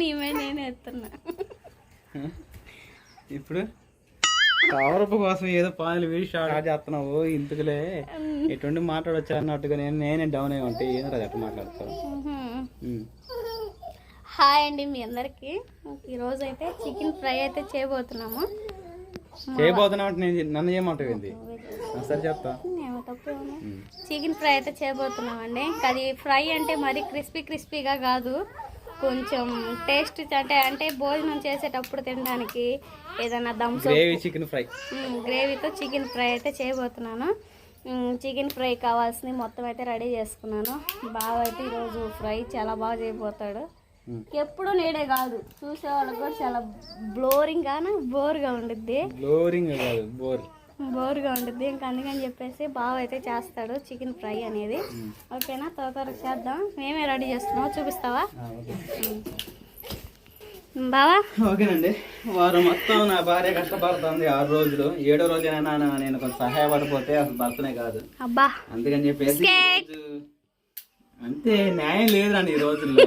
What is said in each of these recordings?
నీమే నేను ఎత్తున్నా. ఇప్పుడు కవరపు కోసం ఏదో పాలు వీడి స్టార్ట్ చేస్తున్నావు ఇంతకులే. ఎటువంటి మాట్లాడొచ్చు అన్నట్టుగా నేను నేనే డౌన్ అయి ఉంటే ఏం రాదు అట్లా మాట్లాడతావు? ఉమ్. హాయ్ అండి మీ అందరికి. ఈరోజు అయితే చికెన్ ఫ్రై అయితే చేయబోతున్నాము. చేయబోతున్నావు అంటే నేను నన్ను చేయమంటావు ఏంది? సరే చెప్తా. చికెన్ ఫ్రై అయితే చేయబోతున్నామండి. ఇంకా అది ఫ్రై అంటే మరి క్రిస్పీ క్రిస్పీగా కాదు. కొంచెం టేస్ట్ అంటే అంటే భోజనం చేసేటప్పుడు తినడానికి ఏదైనా దమ్ గ్రేవీ చికెన్ ఫ్రై గ్రేవీతో చికెన్ ఫ్రై అయితే చేయబోతున్నాను. చికెన్ ఫ్రై కావాల్సింది మొత్తం అయితే రెడీ చేసుకున్నాను. బాగా అయితే ఈరోజు ఫ్రై చాలా బాగా చేయబోతాడు. ఎప్పుడు నేడే కాదు. చూసే వాళ్ళకి కూడా చాలా బ్లోరింగ్ గాను బోర్గా ఉండిద్ది. గ్లోరింగ్ కాదు బోర్ బోర్గా ఉండిద్ది. ఇంకా అందుకని చెప్పేసి బాగా అయితే చేస్తాడు చికెన్ ఫ్రై అనేది. ఓకేనా? త్వర త్వరగా చేద్దాం. మేమే రెడీ చేస్తున్నావు చూపిస్తావా? బావా? ఓకేనండి. వారు మొత్తం నా భార్య కష్టపడుతుంది ఆరు రోజులు. ఏడో రోజైనా నేను కొంచెం సహాయపడిపోతే అసలు భర్తనే కాదు. అబ్బా. అందుకని చెప్పేసి అంతే న్యాయం లేదండి ఈ రోజుల్లో.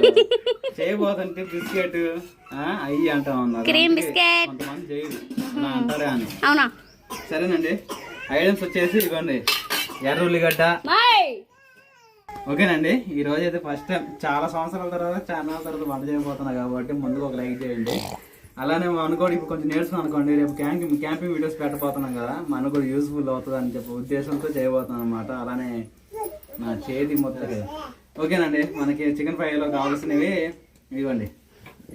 చేయబోతుంటే బిస్కెట్ అయ్యి అంటా ఉన్నారు. Cream biscuit. కొంతమంది చేయరు. అలా అంటారే అని అవునా? సరేనండి. ఐటమ్స్ వచ్చేసి ఇవ్వండి. ఎర్ర ఉల్లిగడ్డ. ఓకేనండి. ఈ రోజు అయితే ఫస్ట్ టైం చాలా సంవత్సరాల తర్వాత చాలా తర్వాత వంట చేయబోతున్నా కాబట్టి ముందుకు ఒక లైక్ చేయండి. అలానే అనుకోండి ఇప్పుడు కొంచెం నేర్చుకున్నాం అనుకోండి రేపు క్యాంపింగ్ క్యాంపింగ్ వీడియోస్ పెట్టబోతున్నాం కదా మనకు కూడా యూస్ఫుల్ అవుతుంది అని చెప్పి ఉద్దేశంతో చేయబోతున్నాం అనమాట అలానే నా చేతి మొత్తం ఓకేనండి. మనకి చికెన్ ఫ్రైలో కావాల్సినవి ఇవ్వండి.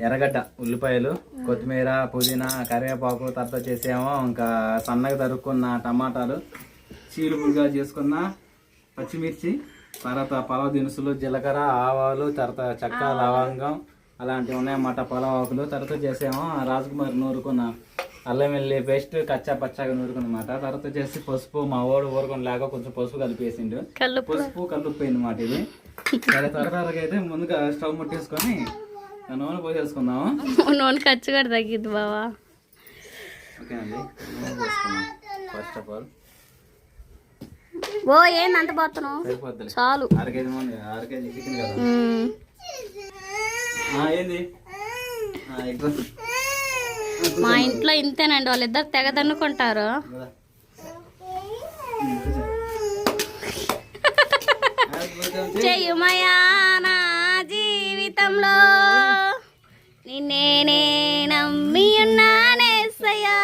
ఎర్రగడ్డ ఉల్లిపాయలు కొత్తిమీర పుదీనా కరివేపాకు తర్వాత చేసేమో ఇంకా సన్నగా తరుక్కున్న టమాటాలు చీలుపులుగా చేసుకున్న పచ్చిమిర్చి తర్వాత పలావ్ దినుసులు జీలకర్ర ఆవాలు తర్వాత చెక్క లవంగం అలాంటివి ఉన్నాయన్నమాట పలావ్ ఆకులు. తర్వాత చేసేమో రాజకుమారి నూరుకున్న అల్లం వెల్లి పేస్ట్ కచ్చా పచ్చాగా నూరుకున్నమాట తర్వాత వచ్చేసి పసుపు మా ఓడు ఊరుకొని లేక కొంచెం పసుపు కలిపేసిండు. పసుపు కలుపుపోయింది మాట ఇది. సరే త్వర త్వరగా అయితే ముందుగా స్టవ్ ముట్టేసుకొని నూనె పోసేసుకుందాము? నూనె ఖర్చు కూడా తగ్గిద్ది బావా. ఓకేనండి నూనె పోసుకుందాం. ఫస్ట్ ఆఫ్ ఆల్ ఓ ఏంది అంత పోతున్నావు? చాలు. అర కేజీ మంది అర కేజీ చికెన్ కదా. మ్మ్. ఆ, ఏంది? ఆ, ఎక్కువ. మా ఇంట్లో ఇంతేనండి వాళ్ళిద్దరు తెగ చేయి. చెయ్యుమయా నా జీవితంలో. నిన్నేనే నమ్మి ఉన్నానేసయ్యా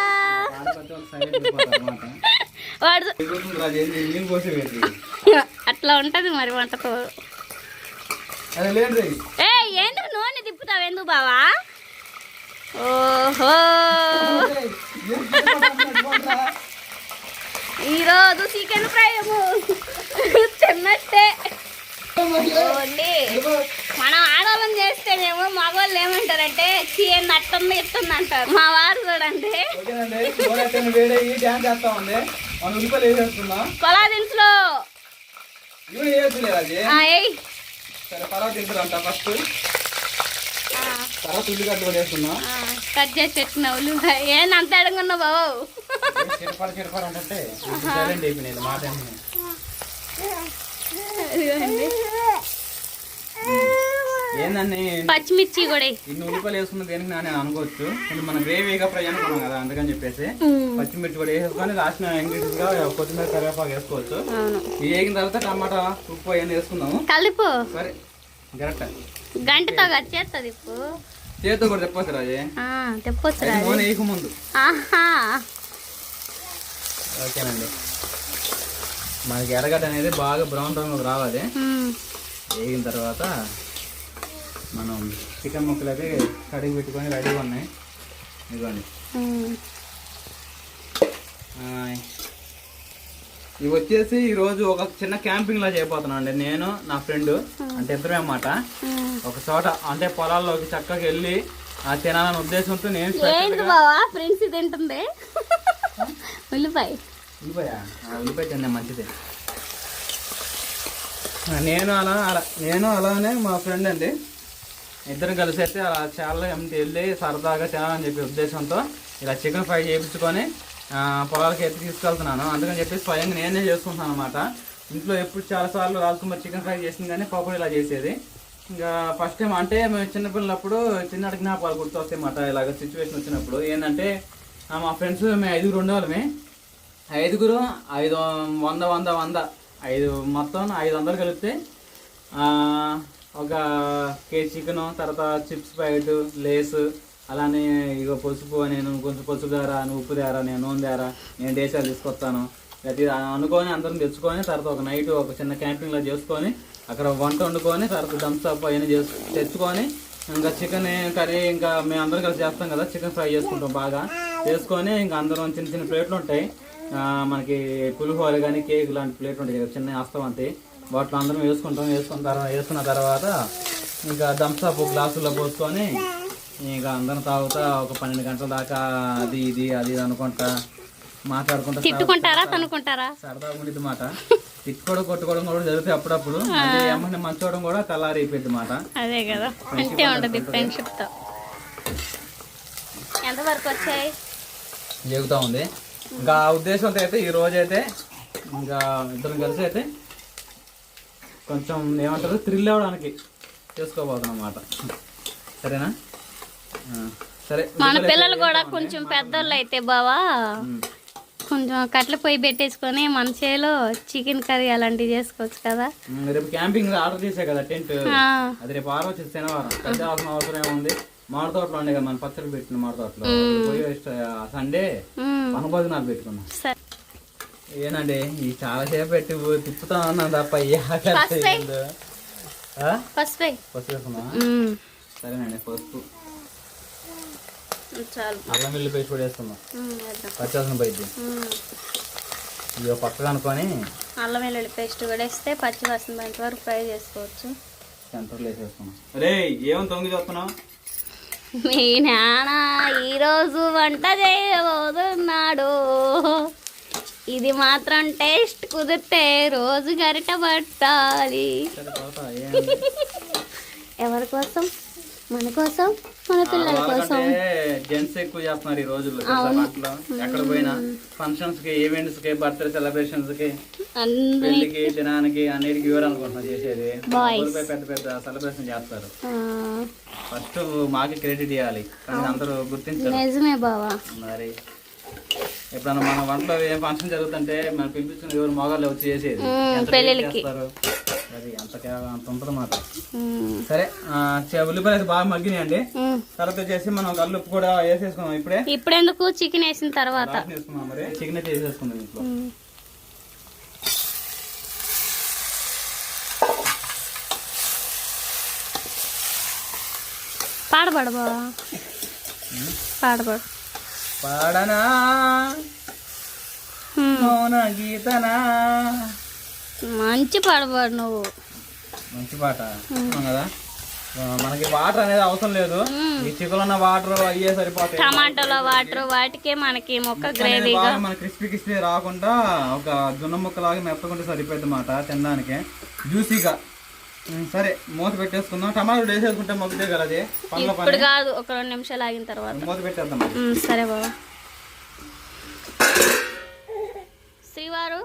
వాడు అట్లా ఉంటది మరి వంటతో ఏ ఎందుకు నూనె తిప్పుతావు ఎందుకు బావా? ఓహో. ఈరోజు చికెన్ ఫ్రై చిన్నట్టే. ఓన్లీ. మనం ఆడవాళ్ళని చేస్తేనేమో మగవాళ్ళు ఏమంటారంటే చీఎన్ అట్టుంది ఇట్టుంది అంటారు. మా వారు ఉల్లిపాయలు వేసేస్తున్నాం కొలా దినుసులు. కూడా కట్ చేసి పెట్టిన ఉల్లిపాయ. ఏంది అంత అడగన్నావు బాబు. అంటే సైలెంట్ అయిపోయినాయి మాట ఏమీ. ఇదిగోండి. ఏందండి? పచ్చిమిర్చి కూడా. ఇన్ని ఉల్లిపాయలు వేసుకున్న దేనికి నేను అనుకోవచ్చు. కొంచెం మనం గ్రేవీగా ఫ్రై అనుకున్నాం కదా అందుకని చెప్పేసి పచ్చిమిర్చి కూడా వేసేసుకొని లాస్ట్ ఇంగ్రీడియంట్స్గా కొత్తిమీర కరివేపాకు వేసుకోవచ్చు. వేగిన తర్వాత టమాటా ఉప్పు అవన్నీ వేసుకుందాము. కలిపు. సరే గరెక్ట్ గంటతో చేస్తుంది ఇప్పుడు. చేతితో కూడా చెప్పొచ్చు రాజే తెప్పొచ్చు నూనె వేయక ముందు. ఓకేనండి. మనకి ఎర్రగడ్డ అనేది బాగా బ్రౌన్ రంగు రావాలి. వేగిన తర్వాత మనం చికెన్ ముక్కలు అయితే కడిగి పెట్టుకొని రెడీగా ఉన్నాయి. ఇదిగోండి. ఆ, ఇవి వచ్చేసి ఈరోజు ఒక చిన్న క్యాంపింగ్ లా చేయబోతున్నాం అండి నేను నా ఫ్రెండ్ అంటే ఇద్దరే అన్నమాట. ఒక చోట అంటే పొలాల్లోకి చక్కగా వెళ్ళి ఆ తినాలనే ఉద్దేశంతో నేను ఫ్రెండ్స్ తింటుంది. ఉల్లిపాయ. ఉల్లిపాయ? ఉల్లిపాయ తిన్నా మంచిది. నేను అలా అలా నేను అలానే మా ఫ్రెండ్ అండి. ఇద్దరు కలిసి అయితే అలా చాలా ఎంటి వెళ్ళి సరదాగా తినాలని చెప్పే ఉద్దేశంతో ఇలా చికెన్ ఫ్రై చేయించుకొని పొలాలకి ఎత్తి తీసుకెళ్తున్నాను. అందుకని చెప్పి స్వయంగా నేనే చేసుకుంటాను అనమాట ఇంట్లో ఎప్పుడు చాలాసార్లు రాజకుమార్ చికెన్ ఫ్రై చేసింది కానీ పాపడు ఇలా చేసేది. ఇంకా ఫస్ట్ టైం అంటే మేము చిన్నపిల్లలప్పుడు చిన్నటి జ్ఞాపకాలు గుర్తొస్తాయి మాట ఇలాగ సిచ్యువేషన్ వచ్చినప్పుడు ఏంటంటే మా ఫ్రెండ్స్ మేము ఐదుగురు ఉండేవాళ్ళమే. ఐదుగురు ఐదు వంద వంద వంద. ఐదు మొత్తం ఐదు వందలు కలిపితే ఒక కేజీ చికెన్ తర్వాత చిప్స్ ప్యాకెట్ లేస్ అలానే ఇక పసుపు నేను కొంచెం పసుపు దారా ఉప్పు దారా నేను నూనె దారా నేను దేశాలు తీసుకొస్తాను. అది అనుకొని అందరం తెచ్చుకొని తర్వాత ఒక నైట్ ఒక చిన్న క్యాంటీన్లో చేసుకొని అక్కడ వంట వండుకొని తర్వాత థమ్స్ అప్ అవన్నీ చేసు తెచ్చుకొని ఇంకా చికెన్ కర్రీ ఇంకా మేము అందరం కలిసి చేస్తాం కదా చికెన్ ఫ్రై చేసుకుంటాం బాగా. చేసుకొని ఇంకా అందరం చిన్న చిన్న ప్లేట్లు ఉంటాయి. మనకి పులిహోర కానీ కేక్ లాంటి ప్లేట్లు ఉంటాయి కదా చిన్న అస్తం అంతే వాటిలో అందరం వేసుకుంటాం వేసుకున్న తర్వాత వేసుకున్న తర్వాత ఇంకా థమ్స్ అప్ గ్లాసుల్లో పోసుకొని ఇంకా అందరం తాగుతా ఒక పన్నెండు గంటల దాకా అది ఇది అది ఇది అనుకుంటా మాట్లాడుకుంటా తిట్టుకుంటారా తనుకుంటారా? సరదాగా ఉండేది మాట. తిట్టుకోవడం కొట్టుకోవడం కూడా జరుగుతాయి అప్పుడప్పుడు. ఏమన్నా మంచోవడం కూడా తెల్లారైపోయింది మాట. అదే కదా. అంతే ఉండదు ఫ్రెండ్షిప్తో ఎంతవరకు వచ్చాయి? జరుగుతూ ఉంది. ఇంకా ఉద్దేశంతో అయితే ఈ రోజు అయితే ఇంకా ఇద్దరం కలిసి అయితే కొంచెం ఏమంటారు? థ్రిల్ అవ్వడానికి చేసుకోబోతున్నాం అన్నమాట సరేనా సరే. మన పిల్లలు కూడా కొంచెం పెద్దోళ్ళు అయితే బావా. కొంచెం కట్ల పొయ్యి పెట్టేసుకొని మన చేలో చికెన్ కర్రీ అలాంటివి చేసుకోవచ్చు కదా. రేపు క్యాంపింగ్ ఆర్డర్ చేసా కదా టెంట్. అది రేపు ఆరో వచ్చి శనివారం. పెద్ద అవసరం అవసరం ఏముంది మామిడి తోటలో ఉండే కదా మన పచ్చడి పెట్టిన మామిడి తోటలో సండే ఉమ్, వనభోజనాలు పెట్టుకున్నాం సరే. ఏనండి ఈ చాలా సేపు పెట్టి తిప్పుతా ఉన్నాం తప్ప ఏ? పసుపు వేసుకున్నా సరేనండి పసుపు. చాలు. అల్లం వెల్లి పేస్ట్ కూడా వేద్దాం. పచ్చేసిన బయట ఉమ్, ఇక పక్కగా అనుకొని అల్లం వెల్లుల్లి పేస్ట్ కూడా వేస్తే పచ్చి వాసన పోయేంత వరకు ఫ్రై చేసుకోవచ్చు. సెంటర్లో వేసేసుకున్నాం రే ఏమని తొంగి చూస్తున్నావు? మీ నాన్న ఈరోజు వంట చేయబోతున్నాడు. ఇది మాత్రం టేస్ట్ కుదిరితే రోజు గరిట పట్టాలి. ఎవరి కోసం? మన కోసం? మన పిల్లల కోసం. జెంట్స్ ఎక్కువ చేస్తున్నారు ఈ రోజుల్లో వంటలు ఎక్కడ పోయినా ఫంక్షన్స్కి ఈవెంట్స్కి బర్త్డే సెలబ్రేషన్స్కి పెళ్ళికి దినానికి అన్నిటికి వివరాలనుకుంటున్నా చేసేది. పెద్ద పెద్ద సెలబ్రేషన్ చేస్తారు. ఫస్ట్ మాకి క్రెడిట్ ఇవ్వాలి కానీ అందరూ గుర్తించారు. నిజమే బావా. మరి ఎప్పుడన్నా మన వంటలో ఏం ఫంక్షన్ జరుగుతుంటే మనం పిలిపించిన ఎవరు మొగాళ్ళు వచ్చి చేసేది. పెళ్ళిళ్ళకి. అది అంత కే- అంత ఉంటుంది మాట సరే ఉల్లిపాయలు అయితే బాగా మగ్గినాయండి. తర్వాత వచ్చేసి మనం కళ్ళు ఉప్పు కూడా వేసేసుకున్నాం ఇప్పుడే. ఇప్పుడెందుకు? చికెన్ వేసిన తర్వాత. లాస్ట్ వేసుకున్నాం మరి. చికెన్ అయితే వేసేసుకుందాం ఇంట్లో. ఉమ్. పాడబడు బావా. పాడబడు. పాడనా. మౌన గీతనా? మంచి పాడబడు నువ్వు. మంచి పాట? కదా? మనకి వాటర్ అనేది అవసరం లేదు. ఈ చికెన్ ఉన్న వాటర్ అయ్యే సరిపోతాయి. టమాటోల వాటర్ వాటికే మనకి మొక్క గ్రేవీగా. మన క్రిస్పీ క్రిస్పీ రాకుండా ఒక జొన్న ముక్కలాగా మెత్తకుంటే సరిపోద్ది మాట తినడానికి. జ్యూసీగా. సరే మూత పెట్టేసుకుందాం. టమాటో వేసేసుకుంటే మొగ్గుతే కదా అది? ఇప్పుడు కాదు ఒక రెండు నిమిషాలు ఆగిన తర్వాత. మూత పెట్టేద్దాం సరే బాబా. శ్రీవారు?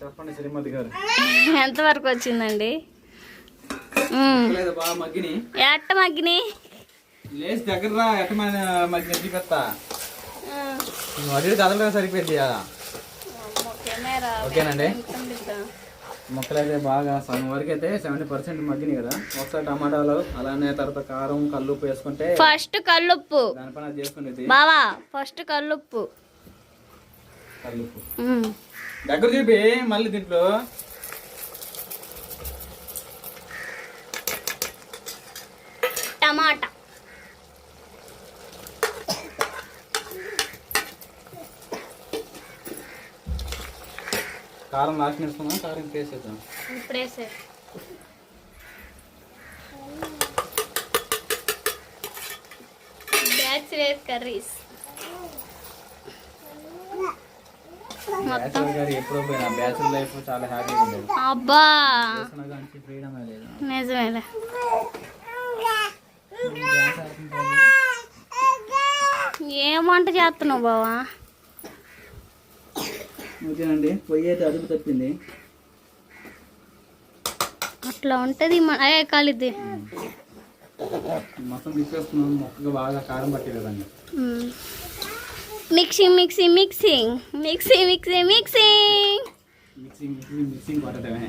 చెప్పండి శ్రీమతి గారు. వచ్చిందండి? లేదు బాగా మగ్గిని ఎట్ట మగ్గిని లేచి దగ్గర రా ఎట్ట మగ్గిన చూపెత్తా నువ్వు అడిగి కదలగా సరిపోద్ది కదా ఓకేనండి. మొక్కలు అయితే బాగా సగం వరకు అయితే సెవెంటీ పర్సెంట్ మగ్గినాయి కదా. ఒకసారి టమాటాలు అలానే తర్వాత కారం కల్లుప్పు వేసుకుంటే ఫస్ట్ కల్లుప్పు. దానిపైన అది చేసుకునేది. బావా ఫస్ట్ కల్లుప్పు. కల్లుప్పు. దగ్గర చూపి మళ్ళీ దీంట్లో. టమాటా. కారం లాస్ట్ వేసుకుందాం కారం వేసేద్దాం ఇప్పుడు వేసే బ్యాచులర్ కర్రీస్. బ్యాచులర్ గారు ఎప్పుడో పోయినా బ్యాచులర్ లైఫ్ చాలా హ్యాపీగా ఉండేది. అబ్బా! చేస్తున్నా కానీ ఫ్రీడమ్ లేదు. నిజమేలే ఏం వంట చేస్తున్నావు బావా? ఓకేనండి. పొయ్యి అయితే అదుపు తప్పింది. ఇట్లా ఉంటుంది అయ్యే కాలిద్ది మొత్తం తీసుకొస్తున్నాం మొక్కగా బాగా కారం పట్టే విధంగా mixing mixing mixing. Mixing mixing mixing. Mixing mixing mixing పట్టడమే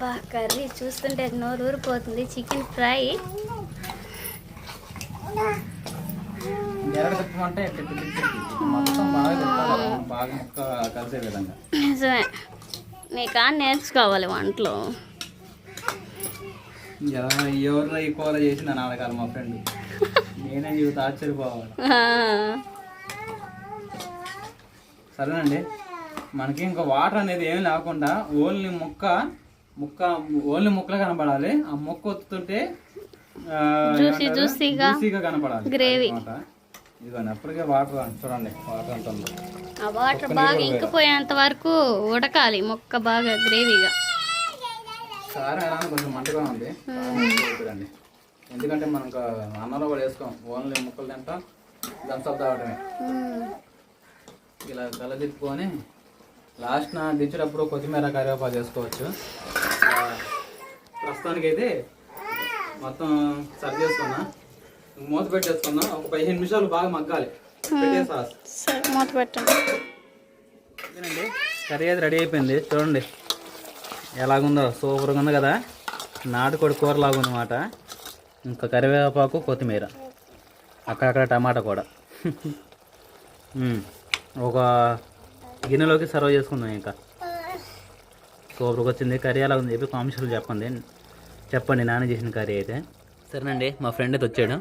బా కర్రీ చూస్తుంటే నోరు ఊరిపోతుంది. Chicken fry. తిప్పమంటే. మొత్తం బాగా తిప్పాలి బాగా మొక్క కలిసే విధంగా. నిజమే. నీకా నేర్చుకోవాలి వంటలు. ఎవరు ఈ కూర చేసి నన్ను అడగాలి మా ఫ్రెండ్. నేనే చూసి ఆశ్చర్యపోవాలి. సరేనండి. మనకి ఇంకా వాటర్ అనేది ఏం లేకుండా ఓన్లీ ముక్క ముక్క ఓన్లీ ముక్కలు కనపడాలి. ఆ ముక్క? జ్యూసీగా జ్యూసీగా కనపడాలి. గ్రేవీ. ఇదిగోండి అప్పటికే వాటర్ చూడండి వాటర్ ఎంత ఉందో. ఆ వాటర్ బాగా ఇంకిపోయేంత వరకు ఉడకాలి మొక్క బాగా గ్రేవీగా. కారం ఎలా? కొంచెం మంటగా ఉంది. చూడండి ఎందుకంటే మనం అన్నంలో కూడా వేసుకోం. ఓన్లీ ముక్కలు తింటాం దంసప్ తాగడమే ఇలా కల తిప్పుకొని లాస్ట్ నా దించేటప్పుడు కొత్తిమీర కరివేపాకు వేసుకోవచ్చు ఆ, ప్రస్తుతానికి అయితే మొత్తం సర్వ్ చేసుకున్నా. మూత పెట్టేసుకున్నా ఒక పదిహేను నిమిషాలు బాగా మగ్గాలి. మూత పెట్టండి. కర్రీ అయితే రెడీ అయిపోయింది. చూడండి ఎలాగుందో సూపర్గా ఉంది కదా. నాటుకోడి కూర లాగా ఉందన్నమాట ఇంకా కరివేపాకు కొత్తిమీర. అక్కడక్కడ టమాటా కూడా. ఒక గిన్నెలోకి సర్వ్ చేసుకుందాం ఇంకా. సూపర్గా వచ్చింది. కర్రీ ఎలా ఉంది చెప్పి కామెంట్స్లో చెప్పండి. చెప్పండి నాన్న చేసిన కర్రీ అయితే. సరేనండి మా ఫ్రెండ్ అయితే వచ్చాడు.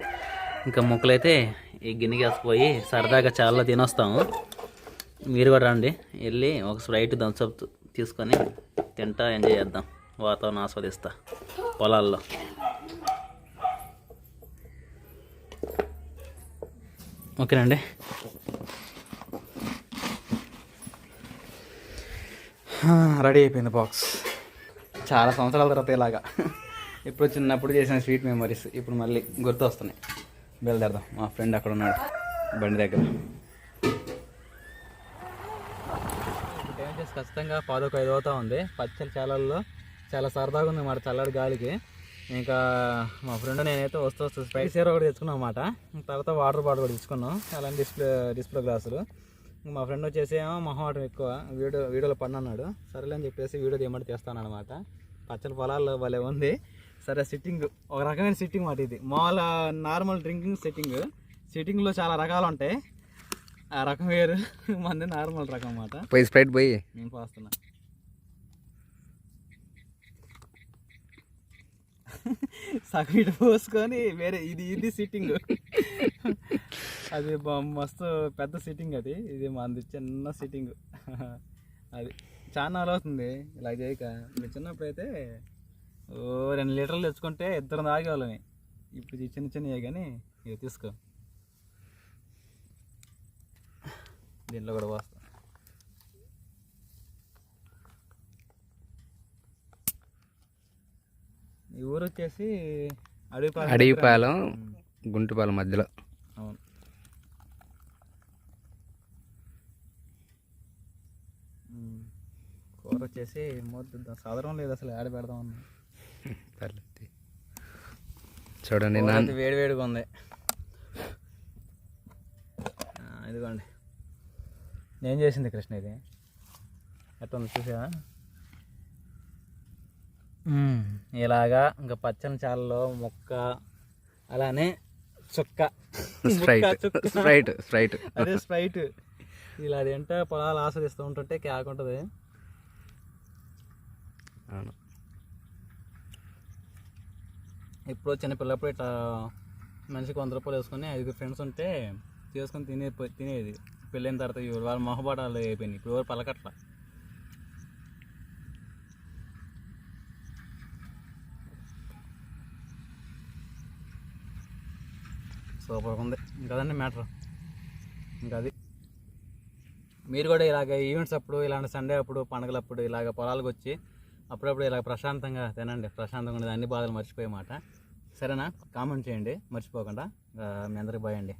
ఇంకా ముక్కలైతే ఈ గిన్నెకేసిపోయి సరదాగా చాలా తినొస్తాము. మీరు కూడా రండి. వెళ్ళి ఒక స్ప్రైట్ థమ్స్అప్ తీసుకొని తింటా ఎంజాయ్ చేద్దాం. వాతావరణం ఆస్వాదిస్తా పొలాల్లో. ఓకేనండి. రెడీ అయిపోయింది బాక్స్. చాలా సంవత్సరాల తర్వాత ఇలాగా. ఇప్పుడు చిన్నప్పుడు చేసిన స్వీట్ మెమరీస్ ఇప్పుడు మళ్ళీ గుర్తు వస్తున్నాయి బయలుదేరదాం. మా ఫ్రెండ్ అక్కడ ఉన్నాడు. బండి దగ్గర. టైం చేసి ఖచ్చితంగా పాదొక ఐదు అవుతా ఉంది. పచ్చని చాలల్లో చాలా సరదాగా ఉంది మాట చల్లడి గాలికి. ఇంకా మా ఫ్రెండ్ నేనైతే వస్తూ వస్తూ స్పైస్ హీరో కూడా తెచ్చుకున్నాం అన్నమాట. తర్వాత వాటర్ బాటిల్ కూడా తెచ్చుకున్నాం అలాంటి డిస్ప్లే డిస్ప్లే గ్లాసులు. మా ఫ్రెండ్ వచ్చేసి ఏమో మొహమాటం ఎక్కువ. వీడియో వీడియోలో పడినాడు సరేలే అని చెప్పేసి వీడియో తీయమంటే తీస్తాను అనమాట పచ్చని పొలాల్లో భలే ఉంది. సరే సిట్టింగ్ ఒక రకమైన సిట్టింగ్ మాట ఇది. మామూలు నార్మల్ డ్రింకింగ్ సిట్టింగ్ సిట్టింగ్లో చాలా రకాలు ఉంటాయి. ఆ రకం వేరు. మంది నార్మల్ రకం అన్నమాట. పోయి స్ప్రైట్ పోయి. నేను పోస్తున్నా. సగం ఇటు పోసుకొని వేరే ఇది ఇది సిట్టింగ్ అది మస్తు పెద్ద సిట్టింగ్ అది. ఇది మంది చిన్న సిట్టింగ్ అది. చాలా అవుతుంది. ఇలా చేయక. మీరు చిన్నప్పుడు అయితే ఓ రెండు లీటర్లు తెచ్చుకుంటే ఇద్దరు తాగేవాళ్ళని ఇప్పుడు చిన్న చిన్నవి కానీ ఇక తీసుకో. దీంట్లో కూడా పోస్తా. ఈ ఊరు వచ్చేసి అడవిపాలెం అడవిపాలెం గుంటుపాలెం మధ్యలో. అవును. కూర వచ్చేసి మొద్దు సాధారణ లేదు అసలు ఆడ పెడదాం అన్నా. చూడండి వేడి వేడిగా ఉంది. ఇదిగోండి. నేను చేసింది కృష్ణ ఇది. ఎట్లా ఉంది చూసా ఇలాగా ఇంకా పచ్చని చాలలో మొక్క అలానే చుక్క. స్ప్రైట్. Sprite Sprite. అదే స్ప్రైట్. ఇలా తింటే పొలాలు ఆస్వాదిస్తూ ఉంటుంటే క్యాక్ ఉంటుంది. అవును. ఇప్పుడు చిన్నపిల్లప్పుడు ఇట్లా మనిషికి వంద రూపాయలు వేసుకొని ఐదుగురు ఫ్రెండ్స్ ఉంటే చేసుకొని తినే తినేది. పెళ్ళైన తర్వాత ఇవి వాళ్ళ మొహబాటాలు అయిపోయినాయి. ఇప్పుడు ఎవరు పలకట్ల. సూపర్గా ఉంది. ఇంకా మ్యాటర్ ఇంకా అది. మీరు కూడా ఇలాగ ఈవెంట్స్ అప్పుడు ఇలాంటి సండే అప్పుడు పండుగలప్పుడు ఇలాగ పొలాలకు వచ్చి అప్పుడప్పుడు ఇలా ప్రశాంతంగా తినండి. ప్రశాంతంగా ఉండేది. అన్ని బాధలు మర్చిపోయే మాట. సరేనా? కామెంట్ చేయండి. మర్చిపోకుండా మీ అందరికి బాయ్ అండి.